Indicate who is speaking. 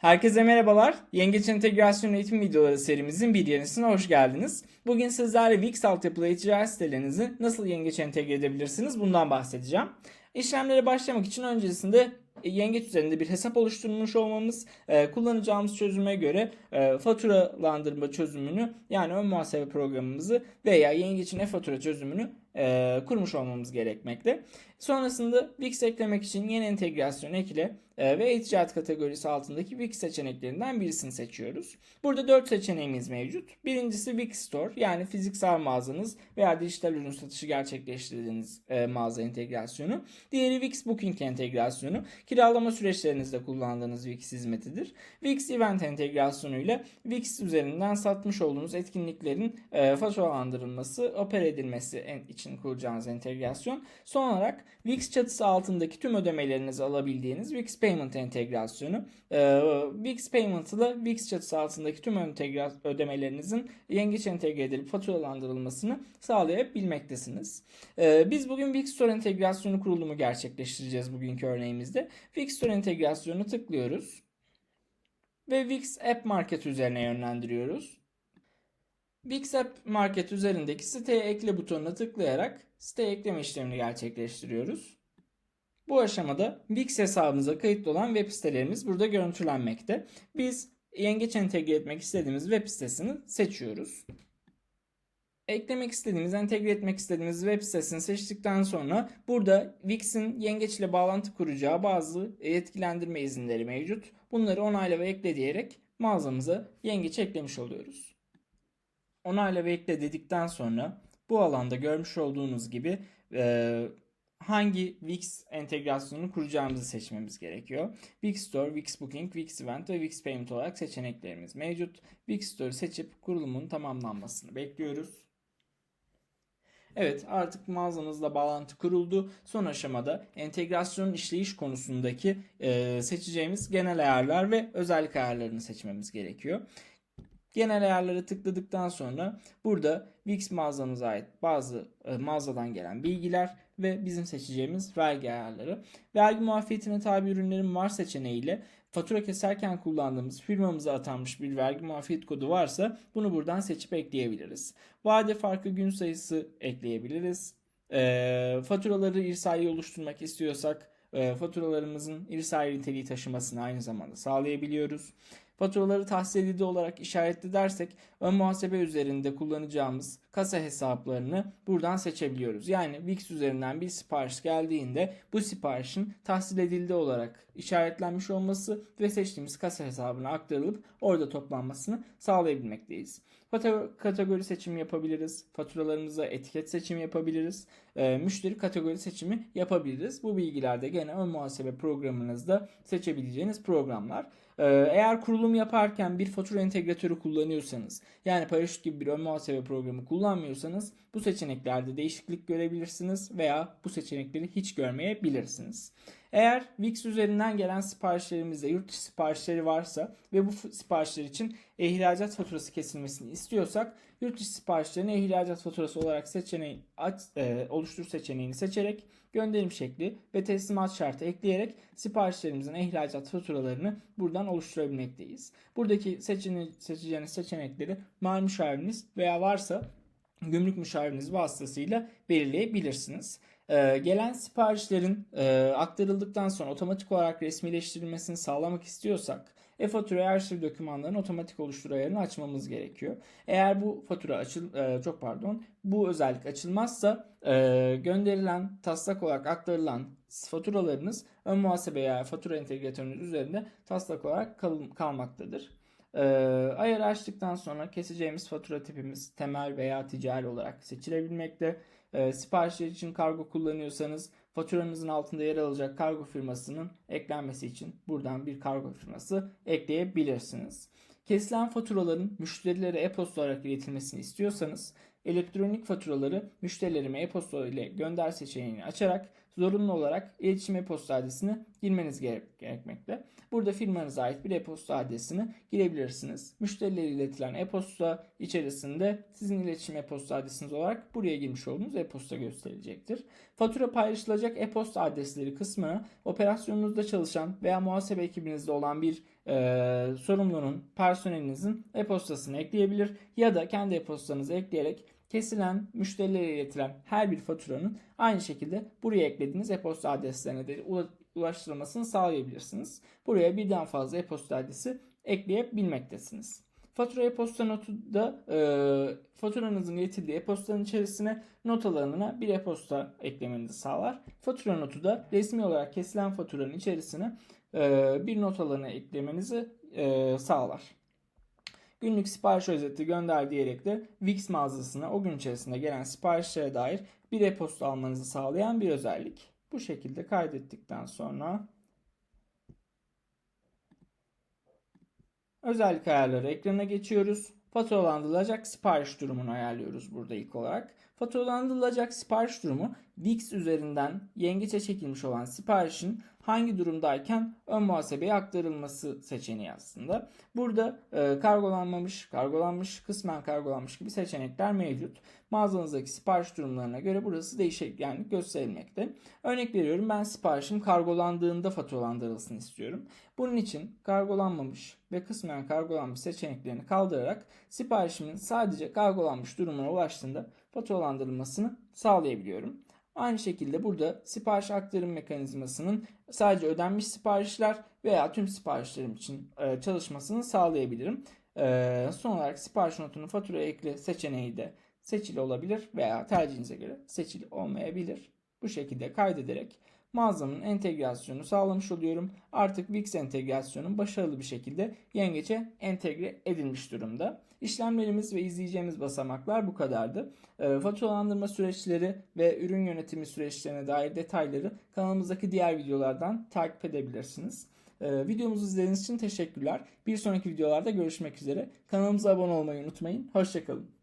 Speaker 1: Herkese merhabalar. Yengeç Entegrasyon Eğitim Videoları serimizin bir yenisine hoş geldiniz. Bugün sizlerle Wix altyapılı e-ticaret sitelerinizi nasıl yengeç entegre edebilirsiniz bundan bahsedeceğim. İşlemlere başlamak için öncesinde e, yengeç üzerinde bir hesap oluşturmuş olmamız, e, kullanacağımız çözüme göre e, faturalandırma çözümünü yani ön muhasebe programımızı veya yengeçin e-fatura çözümünü e, kurmuş olmamız gerekmekte. Sonrasında Wix eklemek için yeni entegrasyon ekle e, ve e-ticaret kategorisi altındaki Wix seçeneklerinden birisini seçiyoruz. Burada 4 seçeneğimiz mevcut. Birincisi Wix Store yani fiziksel mağazanız veya dijital ürün satışı gerçekleştirdiğiniz e, mağaza entegrasyonu. Diğeri Wix Booking entegrasyonu. Kiralama süreçlerinizde kullandığınız Wix hizmetidir. Wix Event entegrasyonu ile Wix üzerinden satmış olduğunuz etkinliklerin e, faturalandırılması, opera edilmesi en- için kuracağınız entegrasyon. Son olarak Wix çatısı altındaki tüm ödemelerinizi alabildiğiniz Wix Payment entegrasyonu. Ee, Wix Payment ile Wix çatısı altındaki tüm ödemelerinizin yengeç entegre edilip faturalandırılmasını sağlayabilmektesiniz. Ee, biz bugün Wix Store entegrasyonu kurulumu gerçekleştireceğiz bugünkü örneğimizde. Wix Store entegrasyonu tıklıyoruz ve Wix App Market üzerine yönlendiriyoruz. Wix App Market üzerindeki siteye ekle butonuna tıklayarak siteye ekleme işlemini gerçekleştiriyoruz. Bu aşamada Wix hesabımıza kayıtlı olan web sitelerimiz burada görüntülenmekte. Biz yengeç entegre etmek istediğimiz web sitesini seçiyoruz. Eklemek istediğimiz, entegre etmek istediğimiz web sitesini seçtikten sonra burada Wix'in yengeç ile bağlantı kuracağı bazı yetkilendirme izinleri mevcut. Bunları onayla ve ekle diyerek mağazamıza yengeç eklemiş oluyoruz. Onayla ve ekle dedikten sonra bu alanda görmüş olduğunuz gibi e, hangi Wix entegrasyonunu kuracağımızı seçmemiz gerekiyor. Wix Store, Wix Booking, Wix Event ve Wix Payment olarak seçeneklerimiz mevcut. Wix Store'u seçip kurulumun tamamlanmasını bekliyoruz. Evet artık mağazanızla bağlantı kuruldu. Son aşamada entegrasyon işleyiş konusundaki e, seçeceğimiz genel ayarlar ve özellik ayarlarını seçmemiz gerekiyor. Genel ayarları tıkladıktan sonra burada Wix mağazamıza ait bazı e, mağazadan gelen bilgiler ve bizim seçeceğimiz vergi ayarları. Vergi muafiyetine tabi ürünlerin var seçeneğiyle fatura keserken kullandığımız firmamıza atanmış bir vergi muafiyet kodu varsa bunu buradan seçip ekleyebiliriz. Vade farkı gün sayısı ekleyebiliriz. E, faturaları irsali oluşturmak istiyorsak e, faturalarımızın irsali niteliği taşımasını aynı zamanda sağlayabiliyoruz. Faturaları tahsil edildi olarak işaretli dersek ön muhasebe üzerinde kullanacağımız kasa hesaplarını buradan seçebiliyoruz. Yani Wix üzerinden bir sipariş geldiğinde bu siparişin tahsil edildi olarak işaretlenmiş olması ve seçtiğimiz kasa hesabına aktarılıp orada toplanmasını sağlayabilmekteyiz. Kategori seçimi yapabiliriz. Faturalarımıza etiket seçimi yapabiliriz. Ee, müşteri kategori seçimi yapabiliriz. Bu bilgiler de gene ön muhasebe programınızda seçebileceğiniz programlar. Ee, eğer kurulum yaparken bir fatura entegratörü kullanıyorsanız yani Paraşüt gibi bir ön muhasebe programı kullanmıyorsanız bu seçeneklerde değişiklik görebilirsiniz veya bu seçenekleri hiç görmeyebilirsiniz. Eğer Wix üzerinden gelen siparişlerimizde yurt dışı siparişleri varsa ve bu siparişler için ihracat faturası kesilmesini istiyorsak yurt dışı siparişlerini ihracat faturası olarak seçeneği aç, e, oluştur seçeneğini seçerek gönderim şekli ve teslimat şartı ekleyerek siparişlerimizin ihracat faturalarını buradan oluşturabilmekteyiz. Buradaki seçene, seçeceğiniz seçenekleri mal müşaviriniz veya varsa gümrük müşaviriniz vasıtasıyla belirleyebilirsiniz. Ee, gelen siparişlerin e, aktarıldıktan sonra otomatik olarak resmileştirilmesini sağlamak istiyorsak e-fatura arşiv dokümanlarının otomatik oluştur ayarını açmamız gerekiyor. Eğer bu fatura açıl e, çok pardon bu özellik açılmazsa e, gönderilen taslak olarak aktarılan faturalarınız ön muhasebe veya fatura entegratörünüz üzerinde taslak olarak kal- kalmaktadır. Ee, ayarı açtıktan sonra keseceğimiz fatura tipimiz temel veya ticari olarak seçilebilmekte. Ee, siparişler için kargo kullanıyorsanız faturanızın altında yer alacak kargo firmasının eklenmesi için buradan bir kargo firması ekleyebilirsiniz. Kesilen faturaların müşterilere e-posta olarak iletilmesini istiyorsanız elektronik faturaları müşterilerime e-posta ile gönder seçeneğini açarak zorunlu olarak iletişim e-posta adresini girmeniz gerek- gerekmekte. Burada firmanıza ait bir e-posta adresini girebilirsiniz. Müşterilere iletilen e-posta içerisinde sizin iletişim e-posta adresiniz olarak buraya girmiş olduğunuz e-posta gösterilecektir. Fatura paylaşılacak e-posta adresleri kısmına operasyonunuzda çalışan veya muhasebe ekibinizde olan bir e, sorumlunun, personelinizin e-postasını ekleyebilir ya da kendi e-postanızı ekleyerek kesilen, müşterilere iletilen her bir faturanın aynı şekilde buraya eklediğiniz e-posta adreslerine de ula- ulaştırılmasını sağlayabilirsiniz. Buraya birden fazla e-posta adresi ekleyebilmektesiniz. Fatura e-posta notu da e, faturanızın iletildiği e-postanın içerisine not alanına bir e-posta eklemenizi sağlar. Fatura notu da resmi olarak kesilen faturanın içerisine e, bir not alanı eklemenizi e, sağlar. Günlük sipariş özeti gönder diyerek de Wix mağazasına o gün içerisinde gelen siparişlere dair bir e-posta almanızı sağlayan bir özellik. Bu şekilde kaydettikten sonra özellik ayarları ekranına geçiyoruz. Faturalandırılacak sipariş durumunu ayarlıyoruz burada ilk olarak. Faturalandırılacak sipariş durumu Wix üzerinden yengeçe çekilmiş olan siparişin hangi durumdayken ön muhasebeye aktarılması seçeneği aslında. Burada e, kargolanmamış, kargolanmış, kısmen kargolanmış gibi seçenekler mevcut. Mağazanızdaki sipariş durumlarına göre burası değişkenlik gösterilmekte. Örnek veriyorum ben siparişim kargolandığında faturalandırılsın istiyorum. Bunun için kargolanmamış ve kısmen kargolanmış seçeneklerini kaldırarak siparişimin sadece kargolanmış durumuna ulaştığında faturalandırılmasını sağlayabiliyorum. Aynı şekilde burada sipariş aktarım mekanizmasının sadece ödenmiş siparişler veya tüm siparişlerim için e, çalışmasını sağlayabilirim. E, son olarak sipariş notunu faturaya ekle seçeneği de seçili olabilir veya tercihinize göre seçili olmayabilir. Bu şekilde kaydederek mağazamın entegrasyonu sağlamış oluyorum. Artık Wix entegrasyonum başarılı bir şekilde yengeçe entegre edilmiş durumda. İşlemlerimiz ve izleyeceğimiz basamaklar bu kadardı. E, faturalandırma süreçleri ve ürün yönetimi süreçlerine dair detayları kanalımızdaki diğer videolardan takip edebilirsiniz. E, videomuzu izlediğiniz için teşekkürler. Bir sonraki videolarda görüşmek üzere. Kanalımıza abone olmayı unutmayın. Hoşçakalın.